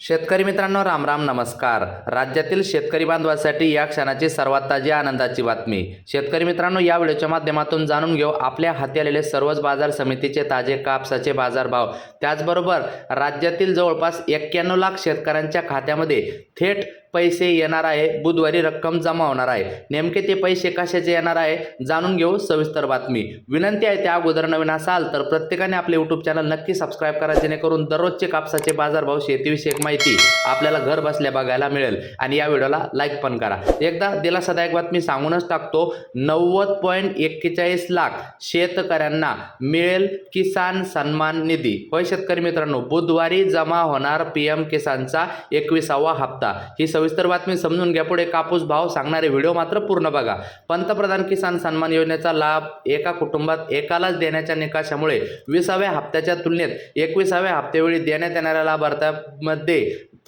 शेतकरी मित्रांनो राम राम नमस्कार. राज्यातील शेतकरी बांधवासाठी या क्षणाची सर्वात ताजी आनंदाची बातमी. शेतकरी मित्रांनो या व्हिडिओच्या माध्यमातून जाणून घेऊ आपल्या हाती आलेले सर्वच बाजार समितीचे ताजे कापसाचे बाजारभाव. त्याचबरोबर राज्यातील जवळपास एक्क्याण्णव लाख शेतकऱ्यांच्या खात्यामध्ये थेट पैसे येणार आहे. बुधवारी रक्कम जमा होणार आहे. नेमके ते पैसे कशाचे येणार आहे जाणून घेऊ सविस्तर बातमी. विनंती आहे त्या अगोदर नवीन असाल तर प्रत्येकाने आपले यूट्यूब चॅनल नक्की सबस्क्राईब करा जेणेकरून दररोजचे कापसाचे बाजारभाव शेतीविषयक माहिती आपल्याला घर बसल्या बघायला मिळेल. आणि या व्हिडिओला लाईक पण करा. एकदा दिलासादायक बातमी सांगूनच टाकतो. नव्वद पॉईंट एक्केचाळीस लाख शेतकऱ्यांना मिळेल किसान सन्मान निधी. होय शेतकरी मित्रांनो बुधवारी जमा होणार पी एम किसानचा एकविसावा हप्ता. ही सविस्तर बातमी समजून घ्या. पुढे कापूस भाव सांगणारे व्हिडिओ मात्र पूर्ण बघा. पंतप्रधान किसान सन्मान योजनेचा लाभ एका कुटुंबात एकालाच देण्याच्या निकषामुळे विसाव्या हप्त्याच्या तुलनेत एकविसाव्या हप्त्यावेळी देण्यात येणाऱ्या लाभार्थ्यामध्ये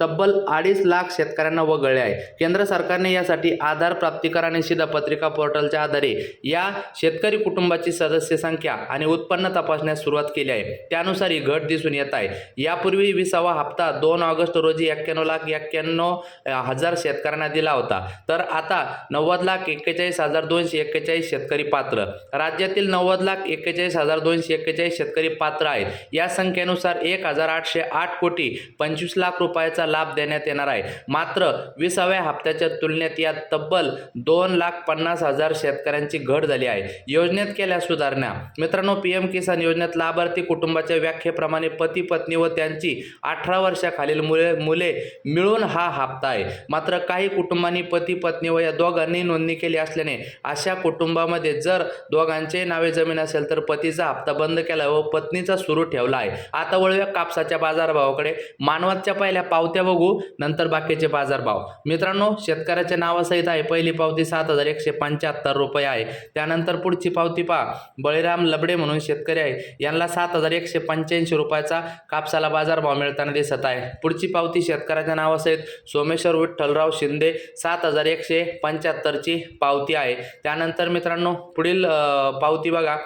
तब्बल अडीच लाख शेतकऱ्यांना वगळले आहे. केंद्र सरकारने यासाठी आधार प्राप्तिकर आणि शिधापत्रिका पोर्टलच्या आधारे या शेतकरी कुटुंबाची सदस्य संख्या आणि उत्पन्न तपासण्यास सुरुवात केली आहे. त्यानुसार ही घट दिसून येत आहे. यापूर्वी विसावा हप्ता दोन ऑगस्ट रोजी एक्क्याण्णव लाख एक्क्याण्णव हजार शेतकऱ्यांना दिला होता. तर आता नव्वद लाख एक्केचाळीस हजार दोनशे एक्केचाळीस शेतकरी पात्र. राज्यातील नव्वद लाख एक्केचाळीस हजार दोनशे एक्केचाळीस शेतकरी पात्र आहेत. या संख्येनुसार एक हजार आठशे आठ कोटी पंचवीस लाख रुपयाचा लाभ देण्यात येणार आहे. मात्र विसाव्या हप्त्याच्या तुलनेत यात तब्बल दोन लाख पन्नास हजार शेतकऱ्यांची घट झाली आहे. योजनेत केल्या सुधारणा. मित्रांनो पी एम किसान योजनेत लाभार्थी कुटुंबाच्या व्याख्येप्रमाणे पती पत्नी व त्यांची अठरा वर्षाखालील मुले मुले मिळून हा हप्ता आहे. मात्र काही कुटुंबांनी पती पत्नी व या दोघांनी नोंदणी केली असल्याने अशा कुटुंबामध्ये जर दोघांचे नावे जमीन असेल तर पतीचा हप्ता बंद केला व पत्नीचा सुरू ठेवला आहे. आता वळूया कापसाच्या बाजारभावाकडे. मानवाच्या पहिल्या पावत्या बघू नंतर बाकीचे बाजारभाव मित्रांनो शेतकऱ्याच्या नावासहित आहे. पहिली पावती सात हजार एकशे पंच्याहत्तर रुपये आहे. त्यानंतर पुढची पावती पहा. बळीराम लबडे म्हणून शेतकरी आहे. यांना सात हजार एकशे पंच्याऐंशी रुपयाचा कापसाला बाजारभाव मिळताना दिसत आहे. पुढची पावती शेतकऱ्याच्या नावासहित सोमेश्वर विठ्ठलराव शिंदे सात हजार एकशे पंच्याहत्तरची पावती आहे. त्यानंतर मित्रांनो पुढील पावती बघा.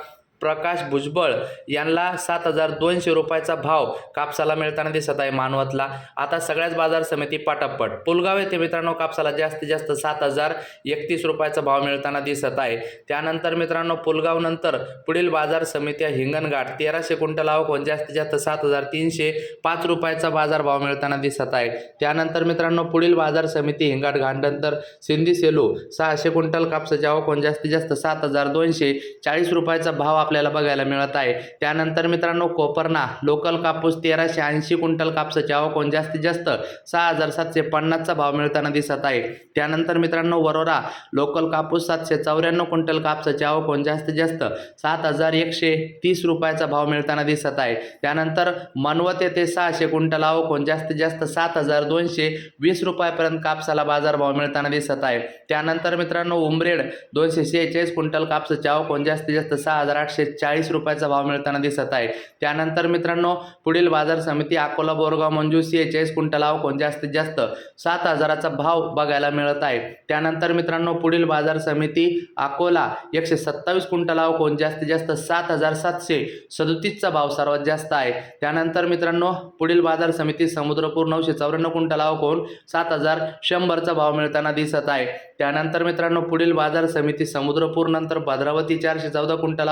प्रकाश भुजबळ यांना सात हजार दोनशे रुपयाचा भाव कापसाला मिळताना दिसत आहे मानवतला. आता सगळ्याच बाजार समिती पाटापट. पुलगाव येथे मित्रांनो कापसाला जास्तीत जास्त सात हजार एकतीस रुपयाचा भाव मिळताना दिसत आहे. त्यानंतर मित्रांनो पुलगाव नंतर पुढील बाजार समित्या हिंगणघाट. तेराशे क्विंटल आवक जास्तीत जास्त सात हजार तीनशे पाच रुपयाचा बाजार भाव मिळताना दिसत आहे. त्यानंतर मित्रांनो पुढील बाजार समिती हिंगाट घाटनंतर सिंधी सेलू. सहाशे क्विंटल कापसाची आवक जास्तीत जास्त सात हजार दोनशे चाळीस रुपयाचा भाव आपल्याला बघायला मिळत आहे. त्यानंतर मित्रांनो कोपरना लोकल कापूस तेराशे ऐंशी क्विंटल कापसाची आवक जास्तीत जास्त सहा हजार सातशे पन्नासचा भाव मिळताना दिसत आहे. त्यानंतर मित्रांनो वरोरा लोकल कापूस सातशे चौऱ्याण्णव क्विंटल कापसाची आवक जास्तीत जास्त सात हजार एकशे तीस रुपयाचा भाव मिळताना दिसत आहे. त्यानंतर मनवत येथे सहाशे क्विंटल आवक जास्तीत जास्त सात हजार दोनशे वीस रुपयापर्यंत कापसाला बाजारभाव मिळताना दिसत आहे. त्यानंतर मित्रांनो उमरेड दोनशे शेहेचाळीस क्विंटल कापसाची आवक जास्तीत जास्त सहा हजार आठशे चाळीस रुपयाचा भाव मिळताना दिसत आहे. त्यानंतर मित्रांनो पुढील बाजार समिती अकोला बोरगाव मंजू शेहेचाळीस क्विंटल कोण जास्तीत जास्त सात हजाराचा भाव बघायला मिळत आहे. त्यानंतर मित्रांनो पुढील बाजार समिती अकोला एकशे सत्तावीस क्विंटल कोण जास्तीत जास्त सात हजार सातशे सदोतीसचा भाव सर्वात जास्त आहे. त्यानंतर मित्रांनो पुढील बाजार समिती समुद्रपूर नऊशे चौऱ्याण्णव क्विंटल कोण सात हजार शंभरचा भाव मिळताना दिसत आहे. त्यानंतर मित्रांनो पुढील बाजार समिती समुद्रपूर नंतर भद्रावती चारशे चौदा क्विंटल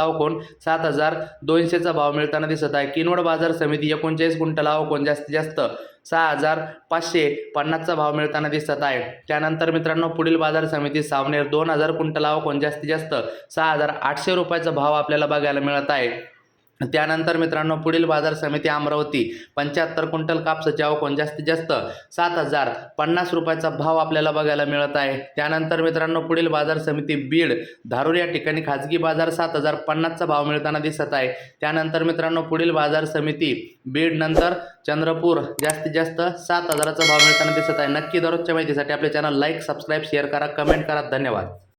सात हजार दोनशेचा भाव मिळताना दिसत आहे. किनवड बाजार समिती एकोणचाळीस क्विंटल कोण जास्तीत जास्त सहा हजार पाचशे पन्नासचा भाव मिळताना दिसत आहे. त्यानंतर मित्रांनो पुढील बाजार समिती सावनेर दोन हजार क्विंटल कोण जास्तीत जास्त सहा हजार आठशे रुपयाचा भाव आपल्याला बघायला मिळत आहे. त्यानंतर मित्रांनो पुढील बाजार समिती अमरावती पंच्याहत्तर क्विंटल कापसाचे आवक जास्तीत जास्त सात हजार पन्नास रुपयाचा भाव आपल्याला बघायला मिळत आहे. त्यानंतर मित्रांनो पुढील बाजार समिती बीड धारूर या ठिकाणी खाजगी बाजार सात हजार पन्नासचा भाव मिळताना दिसत आहे. त्यानंतर मित्रांनो पुढील बाजार समिती बीड नंतर चंद्रपूर जास्तीत जास्त सात हजाराचा भाव मिळताना दिसत आहे. नक्की दररोजच्या माहितीसाठी आपले चॅनल लाईक सबस्क्राईब शेअर करा कमेंट करा. धन्यवाद.